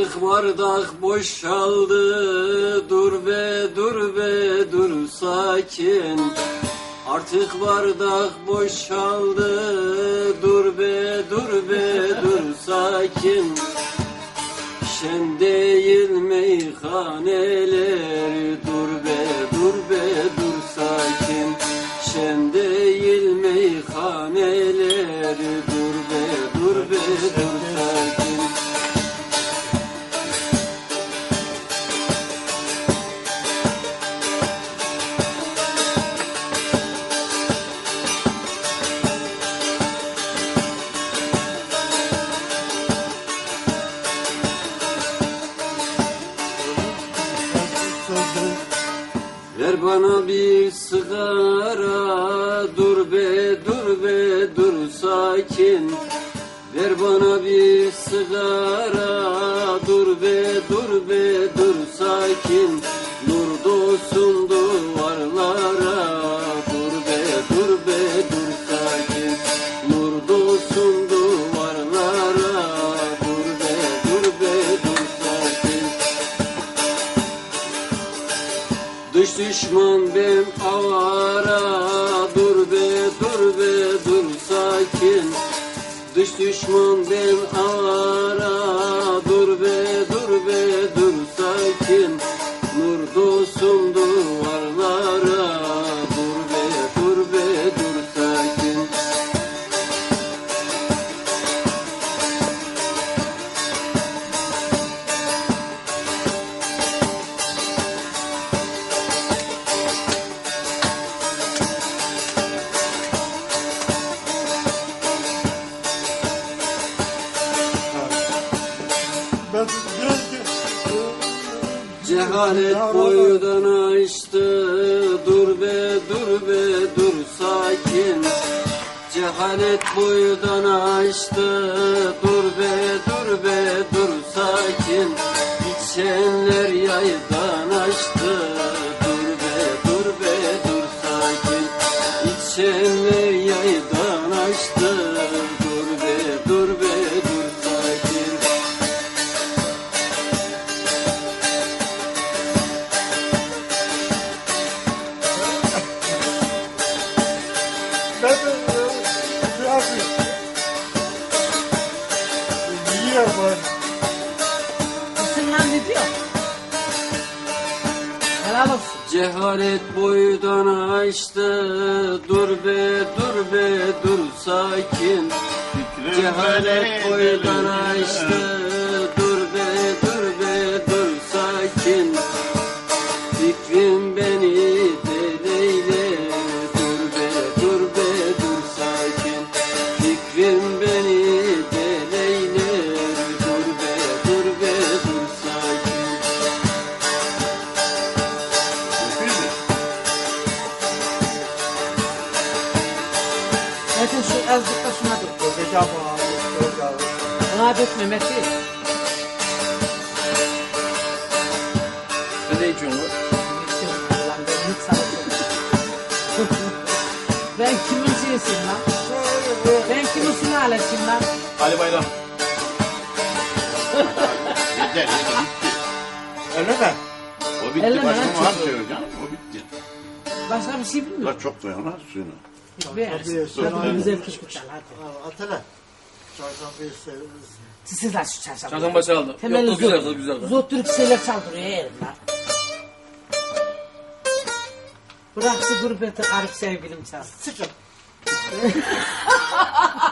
Artık bardak boşaldı. Dur be dur be dur sakin. Artık bardak boşaldı. Dur be dur be dur sakin. Şen değil meyhaneler. Dur be Ver bana bir sigara Dur be dur be dur sakin. Ver bana bir sigara Dur be dur be dur sakin. Nur dolsun Dış düşman ben avara Dur be dur be dur sakin. Dış düşman ben avara Dur be dur be dur sakin. Nur dolsun Cehalet boydan aştı Dur be dur be dur sakin. Cehalet boydan aştı Dur be dur be dur sakin. İçenler yaydan aştı Diyor? Helal olsun. Cehalet boydan aştı. Dur be dur be dur sakin. Cehalet boydan aştı. Dur be dur be dur sakin. Fikrim beni azıcık da şuna dök. Dökeceğim abi. Dökeceğim. Ona dökme. Sen ne içiyorsun lan? Ben hiç sarıldım. ben kimin şeysiyim lan? Ben kimin sülalesiyim lan? Ali Bayram. Yeter yeter bitti. Öyle mi? O bitti. Elleme Başka lan mı çocuğu. söyleyeceğim? O bitti. Başka bir şey bilmiyorum. Çok lan suyunu. Ver. Tabii, Hadi tabii. bir güzel kışkırtlar hadi. Atele. Çarşamba isteriz. Siz şu çarşamba. Çarşamba çaldı. Temelli Yok, güzel kız, güzel kız. Zor Türk şeyler çaldırıyor yerim lan. Bırak şu gurbeti garip sevgilim çalsın. Sıkın.